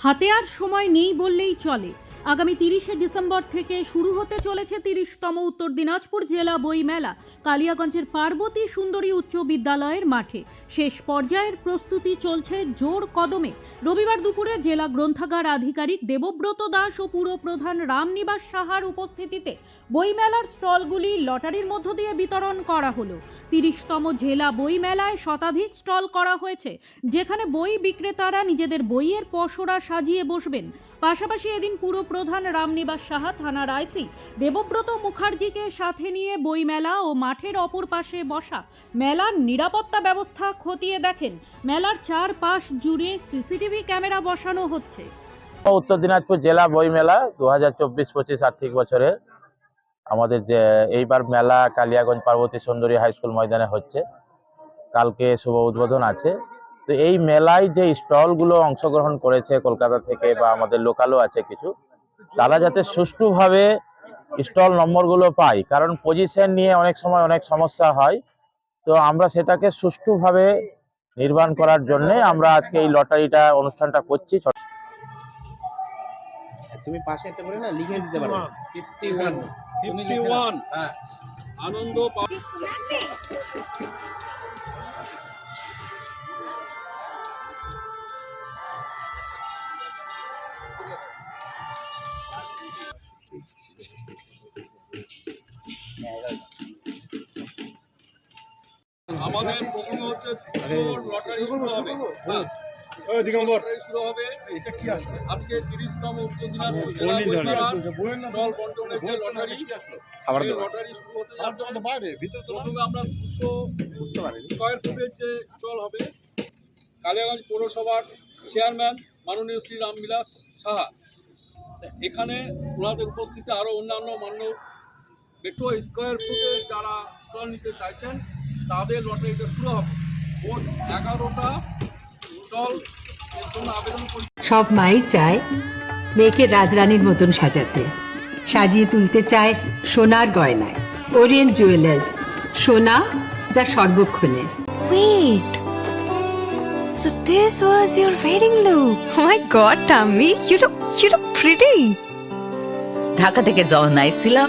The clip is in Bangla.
হাতে আর সময় নেই বললেই চলে। আগামী তিরিশে ডিসেম্বর থেকে শুরু হতে চলেছে তিরিশতম উত্তর দিনাজপুর জেলা বই মেলা কালিয়াগঞ্জের পার্বতী সুন্দরী উচ্চ বিদ্যালয়ের মাঠে শেষ পর্যায়ের প্রস্তুতি চলছে জোর কদমে। রবিবার দুপুরে জেলা গ্রন্থাগার আধিকারিক দেবব্রত দাস ও পুরপ্রধান রামনিবাস সাহার উপস্থিতিতে বইমেলার স্টলগুলি লটারির মধ্য দিয়ে বিতরণ করা হলো। তিরিশতম জেলা বই মেলায় শতাধিক স্টল করা হয়েছে, যেখানে বই বিক্রেতারা নিজেদের বইয়ের পসরা সাজিয়ে বসবেন। পাশাপাশি এদিন পুরপ্রধান রামনিবাস সাহা থানার আইসি দেবব্রত মুখার্জিকে সাথে নিয়ে বই মেলা ও মাঠের অপর পাশে বসা মেলার নিরাপত্তা ব্যবস্থা খতিয়ে দেখেন। মেলার চার পাশ জুড়ে সিসিটিভি ক্যামেরা বসানো হচ্ছে। উত্তর দিনাজপুর জেলা বই মেলা দু হাজার চব্বিশ পঁচিশ আর্থিক বছরের আমাদের যে এইবার মেলা কালিয়াগঞ্জ পার্বতী সুন্দরী হাই স্কুল ময়দানে হচ্ছে। কালকে শুভ উদ্বোধন আছে। তো এই মেলায় যে স্টলগুলো অংশগ্রহণ করেছে কলকাতা থেকে বা আমাদের লোকালও আছে কিছু তারা যাতে সুষ্ঠুভাবে স্টল নম্বরগুলো পায় কারণ পজিশন নিয়ে অনেক সময় অনেক সমস্যা হয়। তো আমরা সেটাকে সুষ্ঠুভাবে নির্মাণ করার জন্য আমরা আজকে এই লটারিটা অনুষ্ঠানটা করছি। তুমি পাশে একটা করে না লিখে দিতে পারো। ফিফটি ওয়ান ফিফটি ওয়ান হ্যাঁ। আনন্দ আমাদের প্রথমে হচ্ছে লটারি শুরু হবে। হ্যাঁ। লটারি শুরু হবে। আজকে তিরিশতম উত্তর দিনাজপুর জেলা বইমেলার স্টল বন্টনের যে লটারি শুরু হতে যাচ্ছে প্রথমে আমরা দুশো স্কোয়ার ফুটের যে স্টল হবে কালিয়াগঞ্জ পৌরসভার চেয়ারম্যান মাননীয় শ্রী রামবিলাস সাহা। এখানে ওনাদের উপস্থিতি আরও অন্যান্য মান্য একটু স্কোয়ার ফুটে যারা স্টল নিতে চাইছেন তাদের লটারিটা শুরু হবে মোট এগারোটা স্টল এর জন্য আবেদন সব মাই চায় মেয়েকে রাজরানীর মতন সাজাতে সাজিয়ে তুলতে চায় সোনার গয়নায় ওরিয়েন্ট জুয়েলার্স সোনা যা সর্বক্ষণের Wait. So this was your wedding look. Oh my god, Tammy, you look you look pretty. Dhaka থেকে যখন আইছিলাম